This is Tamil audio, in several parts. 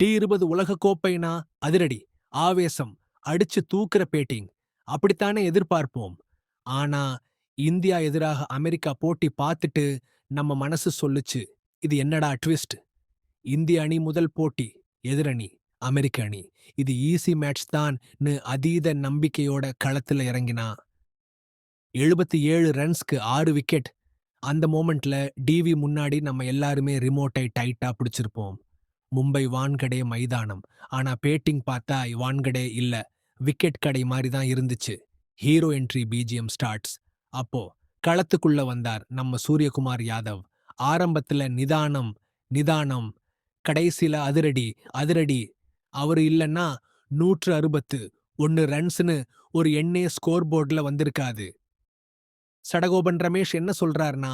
டி இருபது உலக கோப்பைனா அதிரடி ஆவேசம் அடிச்சு தூக்குற பேட்டிங். அப்படித்தானே எதிர்பார்ப்போம். ஆனா இந்தியா எதிராக அமெரிக்கா போட்டி பார்த்துட்டு நம்ம மனசு சொல்லுச்சு இது என்னடா ட்விஸ்ட்? இந்திய அணி முதல் போட்டி எதிரணி அமெரிக்க அணி. இது ஈஸி மேட்ச் தான்னு அதீத நம்பிக்கையோட களத்துல இறங்கினா. எழுபத்தி ஏழு ரன்ஸ்க்கு ஆறு விக்கெட். அந்த மோமெண்ட்ல டிவி முன்னாடி நம்ம எல்லாருமே ரிமோட்டை டைட்டா பிடிச்சிருப்போம். மும்பை வான்கடே மைதானம். ஆனா பேட்டிங் பார்த்தா வான்கடே இல்ல. விக்கெட் கடை மாதிரி தான் இருந்துச்சு. Hero entry BGM starts. அப்போ களத்துக்குள்ள வந்தார் நம்ம சூரியகுமார் யாதவ். ஆரம்பத்துல நிதானம் நிதானம் கடைசில அதிரடி அதிரடி. அவரு இல்லைன்னா நூற்று அறுபத்து ஒன்னு ரன்ஸ்னு ஒரு எண்ணே ஸ்கோர் போர்டுல வந்திருக்காது. சடகோபன் ரமேஷ் என்ன சொல்றாருன்னா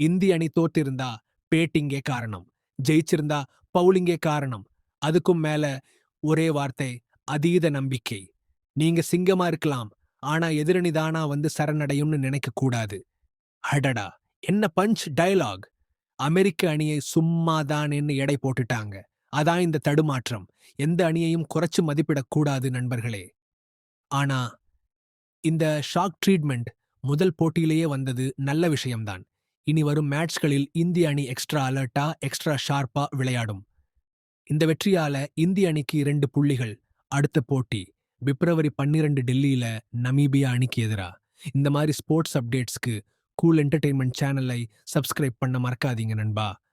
இந்திய அணி தோத்திருந்தா பேட்டிங்கே காரணம். ஜெயிச்சிருந்தா பவுலிங்கே காரணம். அதுக்கும் மேல ஒரே வார்த்தை அதீத நம்பிக்கை. நீங்க சிங்கமா இருக்கலாம் ஆனா எதிரணி தானா வந்து சரணடையும்னு நினைக்க கூடாது. அடடா! என்ன பஞ்ச் டயலாக். அமெரிக்க அணியை சும்மாதானேன்னு எடை போட்டுட்டாங்க. அதான் இந்த தடுமாற்றம். எந்த அணியையும் குறைச்சு மதிப்பிடக்கூடாது நண்பர்களே. ஆனா இந்த ஷாக் ட்ரீட்மெண்ட் முதல் போட்டியிலேயே வந்தது நல்ல விஷயம்தான். இனி வரும் மேட்ச்களில் இந்திய அணி எக்ஸ்ட்ரா அலர்ட்டா எக்ஸ்ட்ரா ஷார்ப்பா விளையாடும். இந்த வெற்றியால இந்திய அணிக்கு இரண்டு புள்ளிகள். அடுத்த போட்டி பிப்ரவரி பன்னிரண்டு டெல்லியில நமீபியா அணிக்கு எதிரா? இந்த மாதிரி ஸ்போர்ட்ஸ் அப்டேட்ஸ்க்கு கூல் என்டர்டெயின்மெண்ட் சேனலை சப்ஸ்கிரைப் பண்ண மறக்காதீங்க நண்பா.